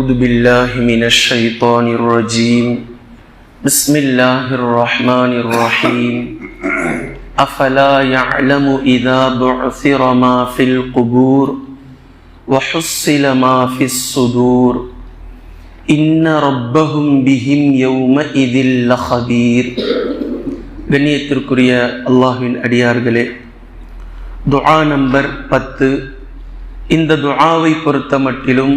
أعوذ بالله من الشيطان الرجيم بسم الله الرحمن الرحيم أفلا يعلم إذا بعثر ما في القبور وحصل ما في الصدور إن ربهم بهم يومئذ لخبير கண்ணியத்திற்குரிய அல்லாஹ்வின் அடியார்களே துஆ நம்பர் பத்து இந்த துஆவை பொறுத்த மட்டிலும்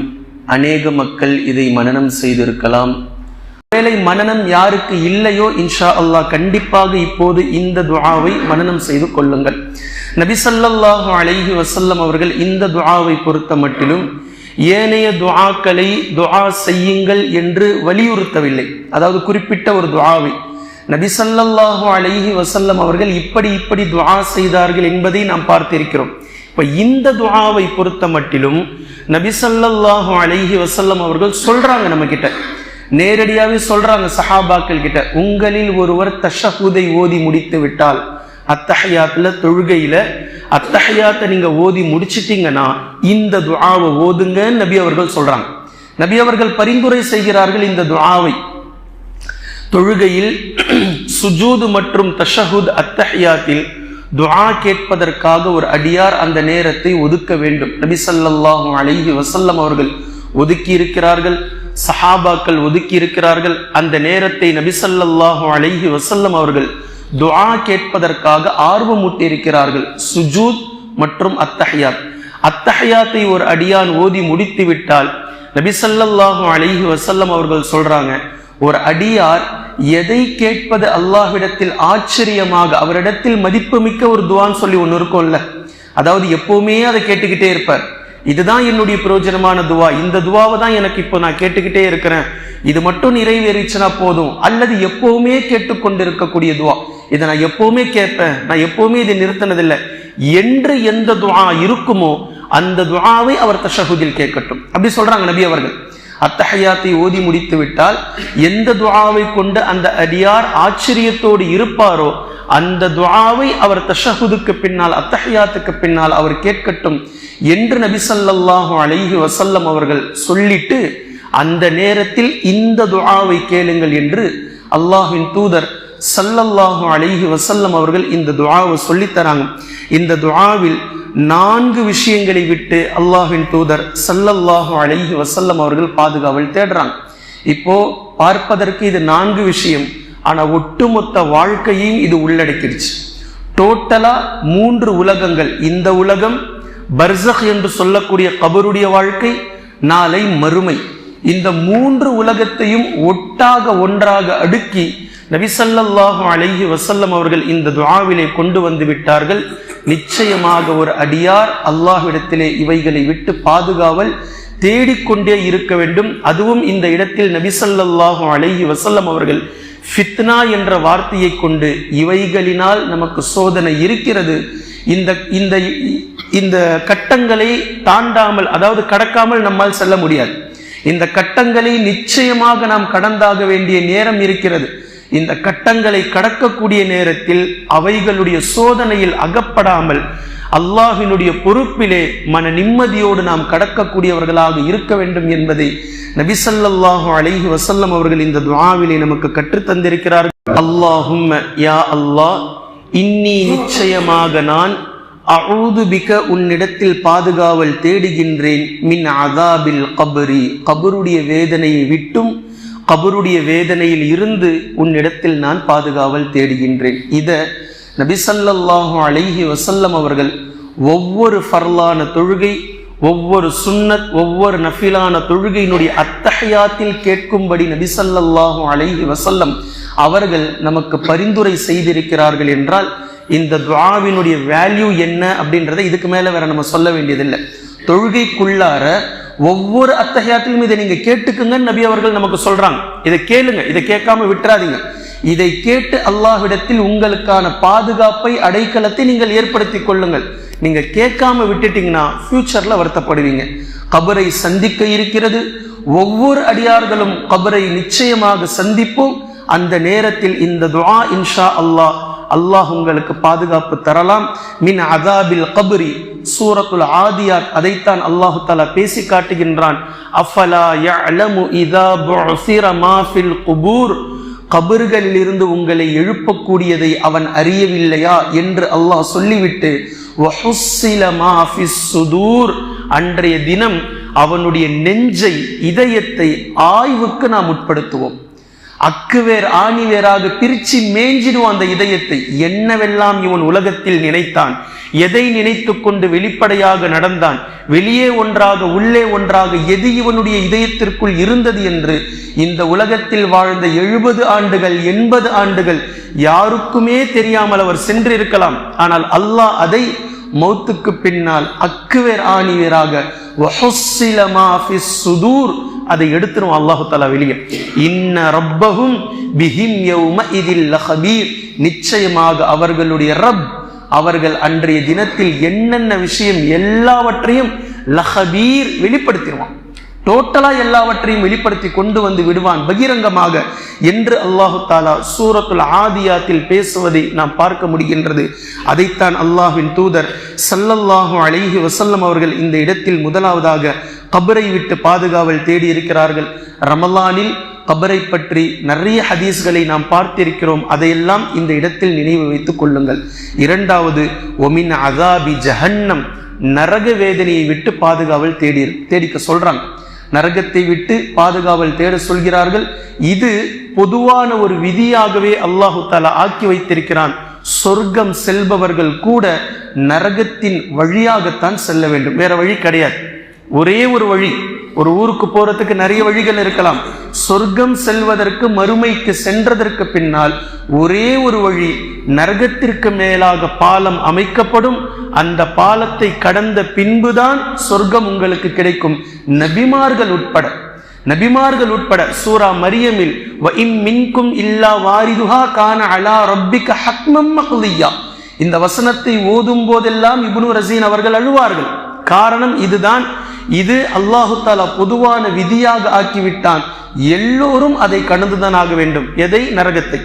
அநேக மக்கள் இதை மனனம் செய்திருக்கலாம். ஒருவேளை மனனம் யாருக்கு இல்லையோ இன்ஷா அல்லாஹ் கண்டிப்பாக இப்போது இந்த துஆவை மனனம் செய்து கொள்ளுங்கள். நபிசல்லாஹு அலைஹி வசல்லம் அவர்கள் இந்த துஆவை பொறுத்த மட்டிலும் ஏனைய துஆக்களை துஆ செய்யுங்கள் என்று வலியுறுத்தவில்லை. அதாவது குறிப்பிட்ட ஒரு துஆவை. நபிசல்லாஹு அலைஹி வசல்லம் அவர்கள் இப்படி இப்படி துஆ செய்தார்கள் என்பதை நாம் பார்த்திருக்கிறோம். இப்ப இந்த துஆவை பொறுத்த மட்டிலும் நபிசல்லாஹு அலஹி வசல்லம் அவர்கள் சொல்றாங்க நம்ம கிட்ட நேரடியாகவே சொல்றாங்க சஹாபாக்கள் கிட்ட. உங்களில் ஒருவர் தஷஹுதை ஓதி முடித்து விட்டால் அத்தஹியாத்துல தொழுகையில அத்தஹையாத்தை நீங்க ஓதி முடிச்சிட்டீங்கன்னா இந்த துஆவை ஓதுங்க நபி அவர்கள் சொல்றாங்க. நபி அவர்கள் பரிந்துரை செய்கிறார்கள் இந்த துஆவை. தொழுகையில் சுஜூது மற்றும் தஷஹுத் அத்தஹியாத்தில் துஆ கேட்பதற்காக ஒரு அடியார் அந்த நேரத்தை ஒதுக்க வேண்டும். நபி சல்லாஹும் அலைஹி வசல்லம் அவர்கள் ஒதுக்கி இருக்கிறார்கள் சஹாபாக்கள் ஒதுக்கி இருக்கிறார்கள் அந்த நேரத்தை நபி சல்லாஹும் அலைஹி வசல்லம் அவர்கள் துஆ கேட்பதற்காக ஆர்வமூட்டி இருக்கிறார்கள் சுஜூத் மற்றும் அத்தஹியாத். அத்தஹியாத்தை ஒரு அடியான் ஓதி முடித்து விட்டால் நபி ஸல்லல்லாஹு வசல்லம் அவர்கள் சொல்றாங்க ஒரு அடியார் எதை கேட்பது அல்லாஹ்விடத்தில் ஆச்சரியமாக அவரிடத்தில் மதிப்புமிக்க ஒரு துவான்னு சொல்லி ஒன்று இருக்கும்ல. அதாவது எப்பவுமே அதை கேட்டுக்கிட்டே இருப்பார். இதுதான் என்னுடைய பிரயோஜனமான துவா. இந்த துவாவை தான் எனக்கு இப்போ நான் கேட்டுக்கிட்டே இருக்கிறேன். இது மட்டும் நிறைவேறிச்சுனா போதும். அல்லது எப்பவுமே கேட்டுக்கொண்டிருக்கக்கூடிய துவா. இதை நான் எப்பவுமே கேட்பேன். நான் எப்பவுமே இதை நிறுத்தினதில்லை. என்று எந்த துவா இருக்குமோ அந்த துவாவை அவர் தஷகுதில் கேட்கட்டும். அப்படி சொல்றாங்க நபி அவர்கள். அத்தஹையாத்தை ஓதி முடித்து விட்டால் எந்த துவாவை கொண்டு அந்த அடியார் ஆச்சரியத்தோடு இருப்பாரோ அந்த துவாவை அவர் தஷஹுதுக்கு பின்னால் அத்தஹையாத்துக்கு பின்னால் அவர் கேட்கட்டும் என்று நபி அழகி அலைஹி அவர்கள் சொல்லிட்டு அந்த நேரத்தில் இந்த துவாவை கேளுங்கள் என்று அல்லாஹின் தூதர் சல்லல்லாஹு அலிஹி வசல்லம் அவர்கள் இந்த துவாவை சொல்லித் தராங்க இந்த துவாவில் நான்கு விஷயங்களை விட்டு அல்லாஹின் தூதர் சல்லல்லாஹு அலிஹி வசல்லம் அவர்கள் பாதுகாவல் தேடுறாங்க. இப்போ பார்ப்பதற்கு இது நான்கு விஷயம். ஆனால் ஒட்டுமொத்த வாழ்க்கையும் இது உள்ளடக்கிடுச்சு. டோட்டலா மூன்று உலகங்கள். இந்த உலகம் பர்சக் என்று சொல்லக்கூடிய கபருடைய வாழ்க்கை நாளை மறுமை. இந்த மூன்று உலகத்தையும் ஒட்டாக ஒன்றாக அடுக்கி நபிசல்லாஹு அலஹி வசல்லம் அவர்கள் இந்த துவாவிலே கொண்டு வந்து விட்டார்கள். நிச்சயமாக ஒரு அடியார் அல்லாஹ்விடத்திலே இவைகளை விட்டு பாதுகாவல் தேடிக்கொண்டே இருக்க வேண்டும். அதுவும் இந்த இடத்தில் நபிசல்லாஹு அலஹி வசல்லம் அவர்கள் ஃபித்னா என்ற வார்த்தையை கொண்டு இவைகளினால் நமக்கு சோதனை இருக்கிறது. இந்த இந்த இந்த கட்டங்களை தாண்டாமல் அதாவது கடக்காமல் நம்மால் செல்ல முடியாது. இந்த கட்டங்களை நிச்சயமாக நாம் கடந்தாக வேண்டிய நேரம் இருக்கிறது. இந்த கட்டங்களை கடக்கக்கூடிய நேரத்தில் அவைகளுடைய சோதனையில் அகப்படாமல் அல்லாஹினுடைய பொறுப்பிலே மன நிம்மதியோடு நாம் கடக்கக்கூடியவர்களாக இருக்க வேண்டும் என்பதை நபிசல்லாஹு அலைஹி வசல்லம் அவர்கள் இந்த துவாவிலே நமக்கு கற்றுத் தந்திருக்கிறார்கள். அல்லாஹும் யா அல்லாஹ் இன்னி நிச்சயமாக நான் அழுதுபிக்க உன்னிடத்தில் பாதுகாவல் தேடுகின்றேன் மின் அதாபில் கபரி கபருடைய வேதனையை விட்டும் கபருடைய வேதனையில் இருந்து உன்னிடத்தில் நான் பாதுகாவல் தேடுகின்றேன். இத நபிசல்லாஹு அலைஹி வசல்லம் அவர்கள் ஒவ்வொரு ஃபர்லான தொழுகை ஒவ்வொரு சுன்னத் ஒவ்வொரு நஃபிலான தொழுகையினுடைய அத்தகையாத்தில் கேட்கும்படி நபிசல்லாஹு அலைஹி வசல்லம் அவர்கள் நமக்கு பரிந்துரை செய்திருக்கிறார்கள் என்றால் இந்த துவாவினுடைய வேல்யூ என்ன அப்படின்றத இதுக்கு மேல வேற நம்ம சொல்ல வேண்டியதில்லை. தொழுகைக்குள்ளார ஒவ்வொரு அத்தகையாத்திலும் இதை நீங்க கேட்டுக்குங்க நபி அவர்கள் நமக்கு சொல்றாங்க. இதை கேளுங்க இதை கேட்காம விட்டுறாதீங்க. இதை கேட்டு அல்லாஹ்விடத்தில் உங்களுக்கான பாதுகாப்பை அடைக்கலத்தை நீங்கள் ஏற்படுத்தி கொள்ளுங்கள். நீங்க கேட்காம விட்டுட்டீங்கன்னா ஃபியூச்சர்ல வருத்தப்படுவீங்க. கபரை சந்திக்க இருக்கிறது. ஒவ்வொரு அடியார்களும் கபரை நிச்சயமாக சந்திப்போம். அந்த நேரத்தில் இந்த துவா இன்ஷா அல்லாஹ் அல்லாஹ் உங்களுக்கு பாதுகாப்பு தரலாம். மின் அதாபில் கபரி சூரத்துல் ஆதியாத் அதைத்தான் அல்லாஹு தாலா பேசி காட்டுகின்றான். அஃபலா யஅலமு இதா புஅசிர மா குபூர்? கபர்களில் இருந்து உங்களை எழுப்பக்கூடியதை அவன் அறியவில்லையா என்று அல்லாஹ் சொல்லிவிட்டு சுதூர்? அன்றைய தினம் அவனுடைய நெஞ்சை இதயத்தை ஆய்வுக்கு நாம் உட்படுத்துவோம். அக்குவேர் ஆணிவேராக பிரிச்சு மேஞ்சிடும் அந்த இதயத்தை. என்னவெல்லாம் இவன் உலகத்தில் நினைத்தான்? எதை நினைத்து கொண்டு வெளிப்படையாக நடந்தான்? வெளியே ஒன்றாக உள்ளே ஒன்றாக எது இவனுடைய இதயத்திற்குள் இருந்தது என்று? இந்த உலகத்தில் வாழ்ந்த எழுபது ஆண்டுகள் எண்பது ஆண்டுகள் யாருக்குமே தெரியாமல் அவர் சென்றிருக்கலாம். ஆனால் அல்லாஹ் அதை மௌத்துக்கு பின்னால் அக்குவேர் ஆணிவராக சுதூர். அதை எடுத்துரும் அல்லாஹு தாலா வெளியே. இன்ன ரப்பகும் பிஹிம் யௌம இதில் லஹபீர். நிச்சயமாக அவர்களுடைய ரப் அவர்கள் அன்றைய தினத்தில் என்னென்ன விஷயம் எல்லாவற்றையும் லஹபீர் வெளிப்படுத்திடுவான் டோட்டலா எல்லாவற்றையும் வெளிப்படுத்தி கொண்டு வந்து விடுவான் பகிரங்கமாக என்று அல்லாஹு தாலா சூரத்துல் ஆதியாத்தில் பேசுவதை நாம் பார்க்க முடிகின்றது. அதைத்தான் அல்லாஹின் தூதர் சல்லல்லாஹு அலைஹி வசல்லம் அவர்கள் இந்த இடத்தில் முதலாவதாக கபரை விட்டு பாதுகாவல் தேடி இருக்கிறார்கள். ரமலானில் கபரை பற்றி நிறைய ஹதீஸ்களை நாம் பார்த்திருக்கிறோம். அதையெல்லாம் இந்த இடத்தில் நினைவு வைத்துக் கொள்ளுங்கள். இரண்டாவது ஒமின் அதாபி ஜஹன்னம். நரக வேதனையை விட்டு பாதுகாவல் தேடி தேடிக்க சொல்றாங்க. நரகத்தை விட்டு பாதுகாவல் தேட சொல்கிறார்கள். இது பொதுவான ஒரு விதியாகவே அல்லாஹு தாலா ஆக்கி வைத்திருக்கிறான். சொர்க்கம் செல்பவர்கள் கூட நரகத்தின் வழியாகத்தான் செல்ல வேண்டும். வேற வழி கிடையாது. ஒரே ஒரு வழி ஒரு ஊருக்கு போறதுக்கு நிறைய வழிகள் இருக்கலாம். சொர்க்கம் செல்வதற்கு மறுமைக்கு சென்றதற்கு பின்னால் ஒரே ஒரு வழி நரகத்திற்கு மேலாக பாலம் அமைக்கப்படும். அந்த பாலத்தை கடந்த பின்புதான் சொர்க்கம் உங்களுக்கு கிடைக்கும். நபிமார்கள் உட்பட நபிமார்கள் உட்பட சூரா மரியமில் வ மின்கும் இல்லா வாரிதுஹா கான அலா ரப்பிக ஹக்மம் மக்லியா இந்த வசனத்தை ஓதும் போதெல்லாம் இபுனு ரசீன் அவர்கள் அழுவார்கள். காரணம் இதுதான். இது அல்லாஹு தாலா பொதுவான விதியாக ஆக்கிவிட்டான். எல்லோரும் அதை கடந்துதான் ஆக வேண்டும். எதை? நரகத்தை.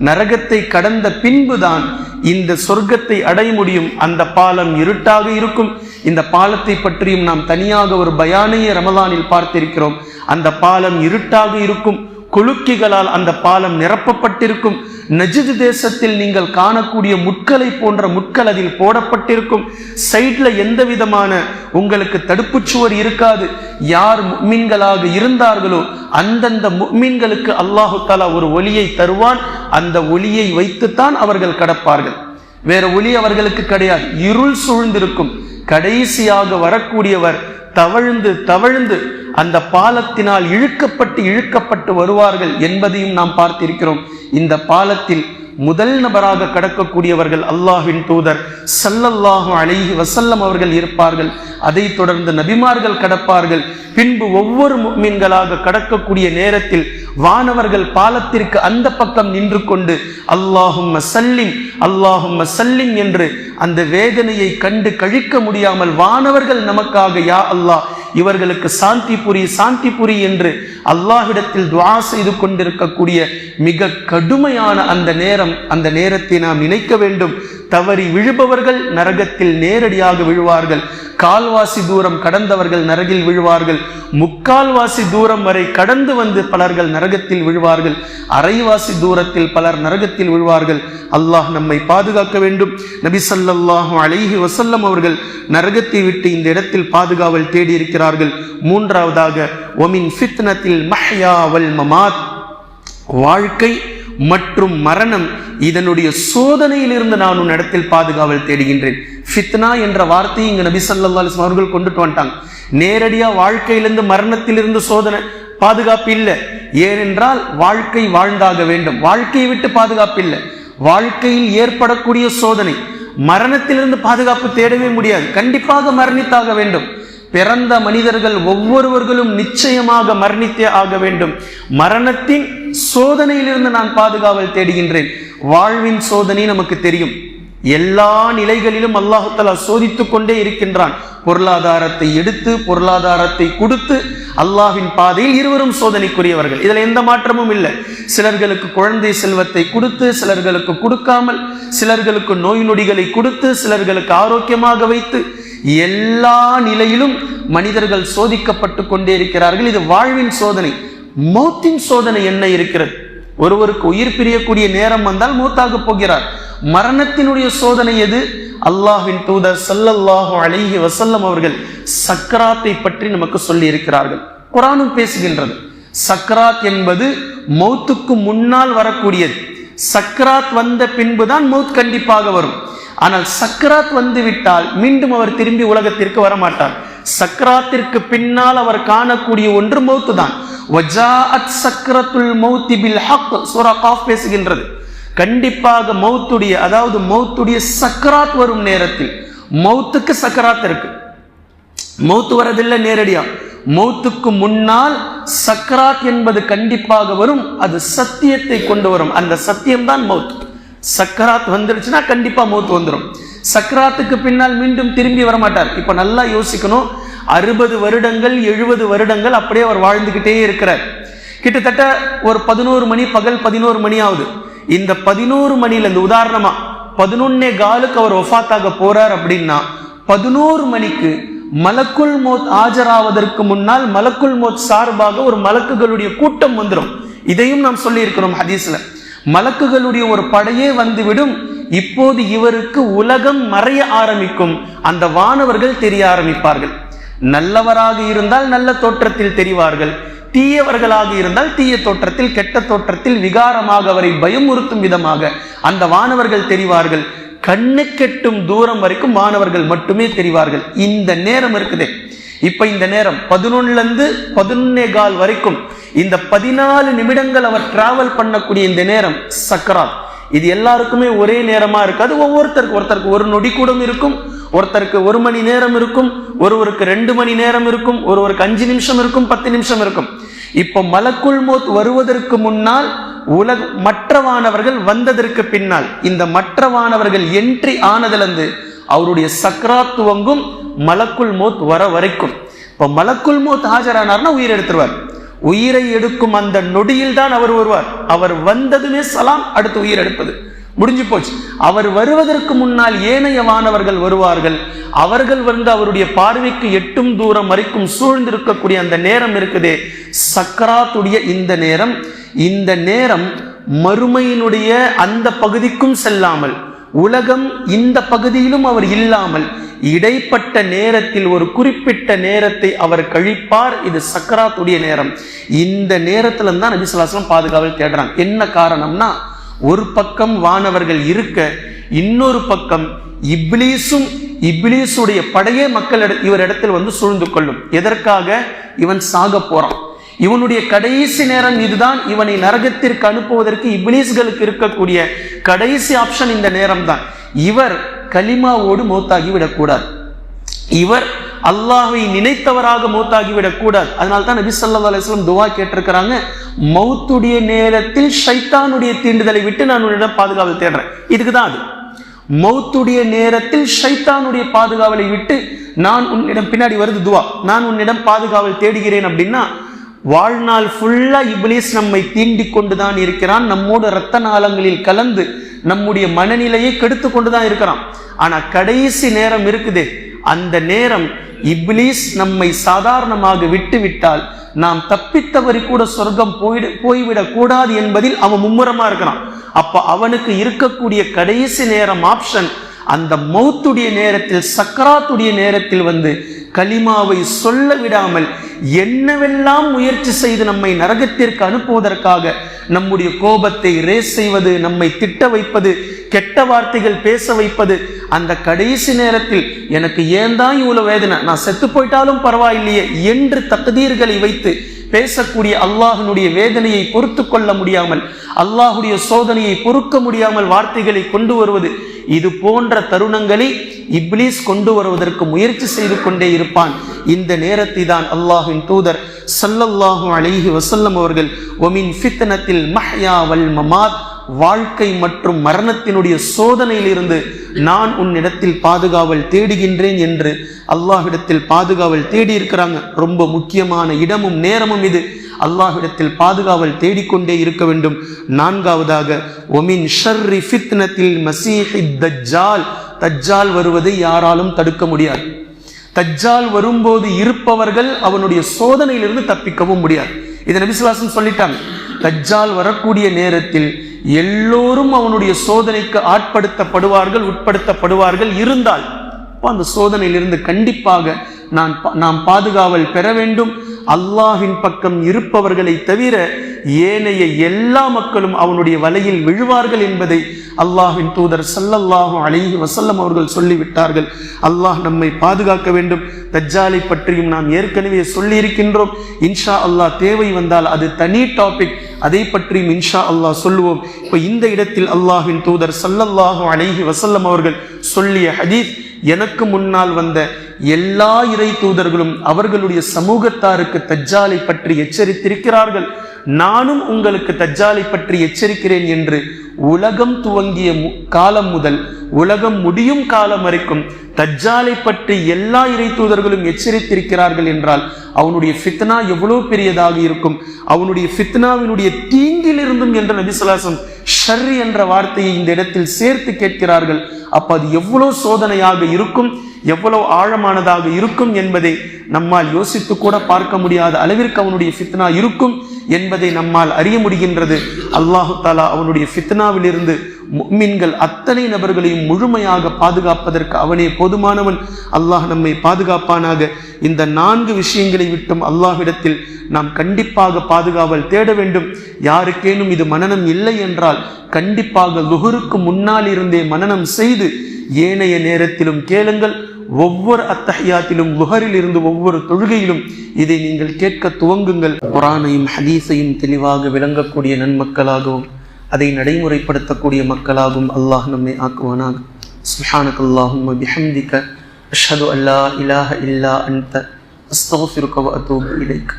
நரகத்தை கடந்த பின்புதான் இந்த சொர்க்கத்தை அடைய முடியும். அந்த பாலம் இருட்டாக இருக்கும். இந்த பாலத்தை பற்றியும் நாம் தனியாக ஒரு பயானையை ரமதானில் பார்த்திருக்கிறோம். அந்த பாலம் இருட்டாக இருக்கும். குலுக்கிகளால் அந்த பாலம் நிரப்பப்பட்டிருக்கும். நஜித் தேசத்தில் நீங்கள் காணக்கூடிய முட்களை போன்ற முட்கள் அதில் போடப்பட்டிருக்கும். சைட்ல எந்த விதமான உங்களுக்கு தடுப்புச்சுவர் இருக்காது. யார் முக்மீன்களாக இருந்தார்களோ அந்தந்த முக்மீன்களுக்கு அல்லாஹு தாலா ஒரு ஒளியை தருவான். அந்த ஒளியை வைத்துத்தான் அவர்கள் கடப்பார்கள். வேற ஒளி அவர்களுக்கு கிடையாது. இருள் சூழ்ந்திருக்கும். கடைசியாக வரக்கூடியவர் தவழ்ந்து தவழ்ந்து அந்த பாலத்தினால் இழுக்கப்பட்டு இழுக்கப்பட்டு வருவார்கள் என்பதையும் நாம் பார்த்திருக்கிறோம். இந்த பாலத்தில் முதல் நபராக கடக்கக்கூடியவர்கள் அல்லாஹின் தூதர் சல்லல்லாஹு அலைஹி வசல்லம் அவர்கள் இருப்பார்கள். அதைத் தொடர்ந்து நபிமார்கள் கடப்பார்கள். பின்பு ஒவ்வொரு மீன்களாக கடக்கக்கூடிய நேரத்தில் வானவர்கள் பாலத்திற்கு அந்த பக்கம் நின்று கொண்டு அல்லாஹும் சல்லிம் அல்லாஹும் சல்லிம் என்று அந்த வேதனையை கண்டு கழிக்க முடியாமல் வானவர்கள் நமக்காக யா அல்லாஹ் இவர்களுக்கு சாந்தி புரி சாந்தி புரி என்று அல்லாஹிடத்தில் துவா செய்து கொண்டிருக்கக்கூடிய மிக கடுமையான அந்த நேரம் அந்த நேரத்தை நாம் நினைக்க வேண்டும். தவறி விழுபவர்கள் நரகத்தில் நேரடியாக விழுவார்கள். கால்வாசி தூரம் கடந்தவர்கள் நரகில் விழுவார்கள். முக்கால்வாசி தூரம் வரை கடந்து வந்து பலர்கள் நரகத்தில் விழுவார்கள். அரைவாசி தூரத்தில் பலர் நரகத்தில் விழுவார்கள். அல்லாஹ் நம்மை பாதுகாக்க வேண்டும். நபி ஸல்லல்லாஹு அலைஹி வசல்லம் அவர்கள் நரகத்தை விட்டு இந்த இடத்தில் பாதுகாவல் தேடியிருக்கிறார்கள். மூன்றாவதாக ஒமின் ஃபித்னத்தில் மஹ்யா வல் மமாத். வாழ்க்கை மற்றும் மரணம் இதனுடைய சோதனையிலிருந்து நான் உன் இடத்தில் பாதுகாவல் தேடுகின்றேன். ஃபித்னா என்ற வார்த்தையை இங்க நபி ஸல்லல்லாஹு அவர்கள் கொண்டுட்டு வந்துட்டாங்க. நேரடியா வாழ்க்கையிலிருந்து மரணத்திலிருந்து சோதனை பாதுகாப்பு இல்லை. ஏனென்றால் வாழ்க்கை வாழ்ந்தாக வேண்டும். வாழ்க்கையை விட்டு பாதுகாப்பு இல்லை. வாழ்க்கையில் ஏற்படக்கூடிய சோதனை. மரணத்திலிருந்து பாதுகாப்பு தேடவே முடியாது. கண்டிப்பாக மரணித்தாக வேண்டும். பிறந்த மனிதர்கள் ஒவ்வொருவர்களும் நிச்சயமாக மரணித்தே ஆக வேண்டும். மரணத்தின் சோதனையிலிருந்து நான் பாதுகாவல் தேடுகின்றேன். வாழ்வின் சோதனை நமக்கு தெரியும். எல்லா நிலைகளிலும் அல்லாஹு தலா சோதித்துக் கொண்டே இருக்கின்றான். பொருளாதாரத்தை எடுத்து பொருளாதாரத்தை கொடுத்து அல்லாஹின் பாதையில் இருவரும் சோதனைக்குரியவர்கள். இதில் எந்த மாற்றமும் இல்லை. சிலர்களுக்கு குழந்தை செல்வத்தை கொடுத்து சிலர்களுக்கு கொடுக்காமல் சிலர்களுக்கு நோய் நொடிகளை கொடுத்து சிலர்களுக்கு ஆரோக்கியமாக வைத்து எல்லா நிலையிலும் மனிதர்கள் சோதிக்கப்பட்டு கொண்டே இருக்கிறார்கள். இது வாழ்வின் சோதனை. மௌத்தின் சோதனை என்ன இருக்கிறது? ஒருவருக்கு உயிர் பிரியக்கூடிய நேரம் வந்தால் மூத்தாக போகிறார். மரணத்தினுடைய சோதனை எது? அல்லாஹ்வின் தூதர் ஸல்லல்லாஹு அழகி வசல்லம் அவர்கள் சக்கராத்தை பற்றி நமக்கு சொல்லி இருக்கிறார்கள் குரானும் பேசுகின்றது. சக்கராத் என்பது மௌத்துக்கு முன்னால் வரக்கூடியது. சக்கராத் வந்த பின்புதான் மௌத் கண்டிப்பாக வரும். ஆனால் சக்கராத் வந்து விட்டால் மீண்டும் அவர் திரும்பி உலகத்திற்கு வரமாட்டார். சக்கராத்திற்கு பின்னால் அவர் காணக்கூடிய ஒன்று மௌத்து தான் சக்கரத்துல் மௌத்தி பில் ஹக் சூரா காஃப் பேசுகின்றது. கண்டிப்பாக மௌத்துடைய அதாவது மௌத்துடைய சக்கராத் வரும் நேரத்தில் மௌத்துக்கு சக்கராத் இருக்கு. மௌத்து வரதில்லை நேரடியா? மௌத்துக்கு முன்னால் சக்கராத் என்பது கண்டிப்பாக வரும் அது சத்தியத்தை கொண்டு வரும். அந்த சத்தியம்தான் மௌத் சக்கராத் வந்துருச்சுன்னா கண்டிப்பாக மௌத் வந்துடும் சக்கராத்துக்கு பின்னால் மீண்டும் திரும்பி வரமாட்டார். இப்போ நல்லா யோசிக்கணும். அறுபது வருடங்கள் எழுபது வருடங்கள் அப்படியே அவர் வாழ்ந்துக்கிட்டே இருக்கிறார். கிட்டத்தட்ட ஒரு பதினோரு மணி பகல் பதினோரு மணி ஆகுது. இந்த பதினோரு மணில இந்த உதாரணமா பதினொன்னே காலுக்கு அவர் ஒஃபாத்தாக போறார் அப்படின்னா பதினோரு மணிக்கு மலக்குள் மோத் ஆஜராவதற்கு முன்னால் மலக்குள் மோத் சார்பாக ஒரு மலக்குகளுடைய கூட்டம் வந்துடும் இதையும் நாம் சொல்லி இருக்கிறோம் ஹதீஸ்ல. மலக்குகளுடைய ஒரு படையே வந்துவிடும். இப்போது இவருக்கு உலகம் மறைய ஆரம்பிக்கும். அந்த வானவர்கள் தெரிய ஆரம்பிப்பார்கள். நல்லவராக இருந்தால் நல்ல தோற்றத்தில் தெரிவார்கள். தீயவர்களாக இருந்தால் தீய தோற்றத்தில் கெட்ட தோற்றத்தில் விகாரமாக அவரை பயமுறுத்தும் விதமாக அந்த வானவர்கள் தெரிவார்கள். கண்ணு கெட்டும் தூரம் வரைக்கும் மாணவர்கள் மட்டுமே தெரிவார்கள். இந்த நேரம் இருக்குதே. இப்ப இந்த நேரம் பதினொன்னுல இருந்து பதினொன்னே கால் வரைக்கும் இந்த பதினாலு நிமிடங்கள் அவர் டிராவல் பண்ணக்கூடிய இந்த நேரம் சக்கராத். இது எல்லாருக்குமே ஒரே நேரமா இருக்காது ஒவ்வொருத்தருக்கு ஒருத்தருக்கு ஒரு நொடி கூடம் இருக்கும் ஒருத்தருக்கு ஒரு மணி நேரம் இருக்கும் ஒருவருக்கு ரெண்டு மணி நேரம் இருக்கும் ஒருவருக்கு அஞ்சு நிமிஷம் இருக்கும் பத்து நிமிஷம் இருக்கும். இப்போ மலக்குள் மோத் வருவதற்கு முன்னால் உலக மற்றவானவர்கள் வந்ததற்கு பின்னால் இந்த மற்றவானவர்கள் என்ட்ரி ஆனதிலிருந்து அவருடைய சக்ரா துவங்கும் மலக்குள் மோத் வர வரைக்கும். இப்போ மலக்குள் மோத் ஆஜரானார்னா உயிர் எடுத்துருவார். உயிரை எடுக்கும் அந்த நொடியில் தான் அவர் வருவார். அவர் வந்ததுமே சலாம் அடுத்து உயிர் எடுப்பது. முடிஞ்சு போச்சு. அவர் வருவதற்கு முன்னால் ஏனைய வானவர்கள் வருவார்கள். அவர்கள் வந்து அவருடைய பார்வைக்கு எட்டும் தூரம் வரைக்கும் சூழ்ந்திருக்கக்கூடிய அந்த நேரம் இருக்குதே. சக்கராத்துடைய இந்த நேரம். இந்த நேரம் மறுமையினுடைய அந்த பகுதிக்கும் செல்லாமல் உலகம் இந்த பகுதியிலும் அவர் இல்லாமல் இடைப்பட்ட நேரத்தில் ஒரு குறிப்பிட்ட நேரத்தை அவர் கழிப்பார். இது சக்கராத்துடைய நேரம். இந்த நேரத்துல தான் நபிசுல்லாஸ்லாம் பாதுகாவல் தேடுறாங்க. என்ன காரணம்னா ஒரு பக்கம் வானவர்கள் இருக்க இன்னொரு பக்கம் இப்லீஸும் இப்லீஸுடைய படையே மக்கள் இவர் இடத்தில் வந்து சூழ்ந்து கொள்ளும். எதற்காக? இவன் சாக போறான். இவனுடைய கடைசி நேரம் இதுதான். இவனை நரகத்திற்கு அனுப்புவதற்கு இப்னீஸ்களுக்கு இருக்கக்கூடிய கடைசி ஆப்ஷன் இந்த நேரம் தான் இவர் கலிமாவோடு மௌத்தாகி விடக்கூடாது. இவர் அல்லாஹை நினைத்தவராக மௌத்தாகிவிடக் விடக்கூடாது. அதனால தான் நபி ஸல்லல்லாஹு அலைஹி துவா கேட்டிருக்கிறாங்க மௌத்துடைய நேரத்தில் ஷைத்தானுடைய தீண்டுதலை விட்டு நான் உன்னிடம் பாதுகாவல் தேடுறேன். இதுக்கு தான் அது. மௌத்துடைய நேரத்தில் ஷைத்தானுடைய பாதுகாவலை விட்டு நான் உன்னிடம் பின்னாடி வருது துவா. நான் உன்னிடம் பாதுகாவல் தேடுகிறேன் அப்படின்னா வாழ்நாள் ஃபுல்லா இப்லீஸ் நம்மை தீண்டிக் கொண்டுதான் இருக்கிறான். நம்மோடு இரத்த நாளங்களில் கலந்து நம்முடைய மனநிலையை கெடுத்து கொண்டுதான் இருக்கிறான். ஆனா கடைசி நேரம் இருக்குதே. அந்த நேரம் இப்லீஸ் நம்மை சாதாரணமாக விட்டுவிட்டால் நாம் தப்பித்தவரி கூட சொர்க்கம் போயிடு போய்விடக் கூடாது என்பதில் அவன் மும்முரமா இருக்கிறான். அப்ப அவனுக்கு இருக்கக்கூடிய கடைசி நேரம் ஆப்ஷன் அந்த மௌத்துடைய நேரத்தில் சக்கராத்துடைய நேரத்தில் வந்து கலிமாவை சொல்ல விடாமல் என்னவெல்லாம் முயற்சி செய்து நம்மை நரகத்திற்கு அனுப்புவதற்காக நம்முடைய கோபத்தை ரேஸ் செய்வது நம்மை திட்ட வைப்பது கெட்ட வார்த்தைகள் பேச வைப்பது அந்த கடைசி நேரத்தில் எனக்கு ஏன் தான் இவ்வளோ வேதனை? நான் செத்து போயிட்டாலும் பரவாயில்லையே என்று தகுதீர்களை வைத்து பேசக்கூடிய அல்லாஹனுடைய வேதனையை பொறுத்து கொள்ள முடியாமல் அல்லாஹுடைய சோதனையை பொறுக்க முடியாமல் வார்த்தைகளை கொண்டு வருவது இது போன்ற தருணங்களை இப்லீஸ் கொண்டு வருவதற்கு முயற்சி செய்து கொண்டே இருப்பான். இந்த நேரத்தை தான் அல்லாஹின் தூதர் சல்லல்லாஹு அலிஹி வசல்லம் அவர்கள் ஒமின் ஃபித்னத்தில் மஹ்யா வல் மமாத் வாழ்க்கை மற்றும் மரணத்தினுடைய சோதனையிலிருந்து நான் உன்னிடத்தில் பாதுகாவல் தேடுகின்றேன் என்று அல்லாஹிடத்தில் பாதுகாவல் தேடி இருக்கிறாங்க ரொம்ப முக்கியமான இடமும் நேரமும் இது. அல்லாஹிடத்தில் பாதுகாவல் தேடிக்கொண்டே இருக்க வேண்டும். நான்காவதாக ஒமின் ஷர்ரி ஃபித்னத்தில் மசீஹி தஜ்ஜால் தஜ்ஜால் வருவதை யாராலும் தடுக்க முடியாது தஜ்ஜால் வரும்போது இருப்பவர்கள் அவனுடைய சோதனையிலிருந்து தப்பிக்கவும் முடியாது. இதை நபிசுவாசம் சொல்லிட்டாங்க. தஜ்ஜால் வரக்கூடிய நேரத்தில் எல்லோரும் அவனுடைய சோதனைக்கு ஆட்படுத்தப்படுவார்கள் உட்படுத்தப்படுவார்கள் இருந்தால் அப்போ அந்த சோதனையிலிருந்து கண்டிப்பாக நான் பா- நாம் பாதுகாவல் பெற வேண்டும். அல்லாஹின் பக்கம் இருப்பவர்களை தவிர ஏனைய எல்லா மக்களும் அவனுடைய வலையில் விழுவார்கள் என்பதை அல்லாஹின் தூதர் சல்லல்லாஹும் அழகி வசல்லம் அவர்கள் சொல்லிவிட்டார்கள். அல்லாஹ் நம்மை பாதுகாக்க வேண்டும். தஜ்ஜாலை பற்றியும் நாம் ஏற்கனவே சொல்லி இருக்கின்றோம் இன்ஷா அல்லாஹ் தேவை வந்தால் அது தனி டாபிக் அதை பற்றியும் இன்ஷா அல்லாஹ் சொல்லுவோம். இப்போ இந்த இடத்தில் அல்லாஹின் தூதர் சல்லல்லாஹும் அலைஹி வசல்லம் அவர்கள் சொல்லிய ஹதீஸ் எனக்கு முன்னால் வந்த எல்லா இறை தூதர்களும் அவர்களுடைய சமூகத்தாருக்கு தஜ்ஜாலை பற்றி எச்சரித்திருக்கிறார்கள். நானும் உங்களுக்கு தஜ்ஜாலை பற்றி எச்சரிக்கிறேன் என்று உலகம் துவங்கிய மு- காலம் முதல் உலகம் முடியும் காலம் வரைக்கும் தஜ்ஜாலை பற்றி எல்லா இறை தூதர்களும் எச்சரித்திருக்கிறார்கள் என்றால் அவனுடைய ஃபித்னா எவ்வளவு பெரியதாக இருக்கும்? அவனுடைய ஃபித்னாவினுடைய தீங்கிலிருந்தும் என்ற நபிசுலாசம் ஷர்ரி என்ற வார்த்தையை இந்த இடத்தில் சேர்த்து கேட்கிறார்கள். அப்ப அது எவ்வளவு சோதனையாக இருக்கும் எவ்வளவு ஆழமானதாக இருக்கும் என்பதை நம்மால் யோசித்து கூட பார்க்க முடியாத அளவிற்கு அவனுடைய ஃபித்னா இருக்கும். என்பதை நம்மால் அறிய முடிகின்றது. அல்லாஹு தாலா அவனுடைய ஃபித்னாவிலிருந்து மீன்கள் அத்தனை நபர்களையும் முழுமையாக பாதுகாப்பதற்கு அவனே போதுமானவன். அல்லாஹ் நம்மை பாதுகாப்பானாக. இந்த நான்கு விஷயங்களை விட்டும் அல்லாஹ்விடத்தில் நாம் கண்டிப்பாக பாதுகாவல் தேட வேண்டும். யாருக்கேனும் இது மனனம் இல்லை என்றால் கண்டிப்பாக லுகருக்கு முன்னால் இருந்தே மனநம் செய்து ஏனைய நேரத்திலும் கேளுங்கள். ஒவ்வொரு அத்தஹியாத்திலும் லுஹரில் இருந்து ஒவ்வொரு தொழுகையிலும் இதை நீங்கள் கேட்க துவங்குங்கள். குரானையும் ஹதீஸையும் தெளிவாக விளங்கக்கூடிய நன்மக்களாகவும் அதை நடைமுறைப்படுத்தக்கூடிய மக்களாகவும் அல்லாஹ் நம்மை ஆக்குவானாக. சுஹானக் அல்லாஹும் பிஹம்திக அஷ்ஹது அல்லா இலாஹ இல்லா அன்த அஸ்தகுஃபிருக்க வ அத்தூபு இலைக்.